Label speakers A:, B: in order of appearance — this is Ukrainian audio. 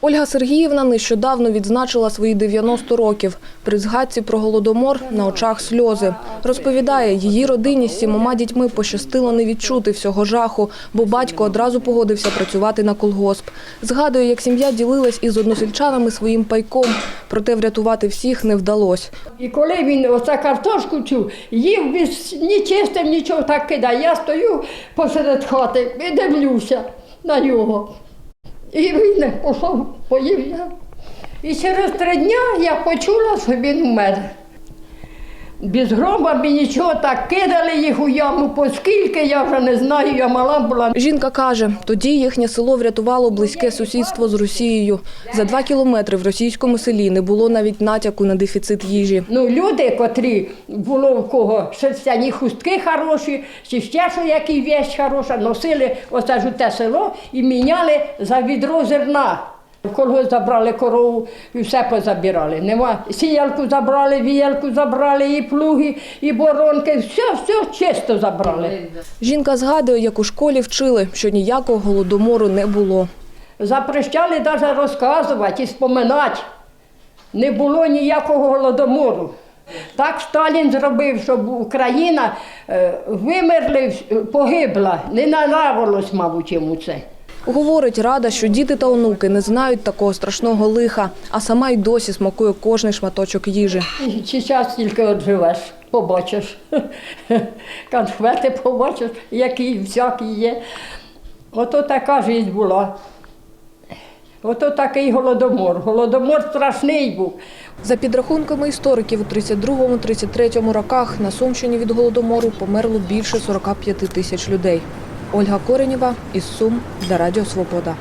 A: Ольга Сергіївна нещодавно відзначила свої 90 років. При згадці про голодомор на очах сльози. Розповідає, її родині з сімома дітьми пощастило не відчути всього жаху, бо батько одразу погодився працювати на колгосп. Згадує, як сім'я ділилась із односельчанами своїм пайком, проте врятувати всіх не вдалося.
B: І коли він оце картошку цю їв без ні чистим, нічого так кидає. Я стою посеред хати і дивлюся на нього. І він пішов, поїв я. І через три дні я почула, що він умер. Без гроба, без нічого, так кидали їх у яму, поскільки я вже не знаю, я мала була.
A: Жінка каже, тоді їхнє село врятувало близьке сусідство з Росією. За два кілометри в російському селі не було навіть натяку на дефіцит їжі.
B: Ну, люди, котрі було в кого шерстяні хустки хороші, чи ще що який вещь хороша, носили оце ж у те село і міняли за відро зерна. Колгосп забрали корову і все позабирали. Нема. Сіялку забрали, віялку забрали, і плуги, і боронки, все, все чисто забрали.
A: Жінка згадує, як у школі вчили, що ніякого голодомору не було.
B: Запрещали навіть розказувати і споминати. Не було ніякого голодомору. Так Сталін зробив, щоб Україна е, вимерли, погибла. Не нравилось, мабуть, йому це.
A: Говорить рада, що діти та онуки не знають такого страшного лиха, а сама й досі смакує кожний шматочок їжі.
B: Чи час тільки от живеш, побачиш. Конфети побачиш, які всякі є. Ото така життя була. Ото такий голодомор. Голодомор страшний був.
A: За підрахунками істориків, у 32-33 роках на Сумщині від голодомору померло більше 45 тисяч людей. Ольга Коренєва із Сум для Радіо Свобода.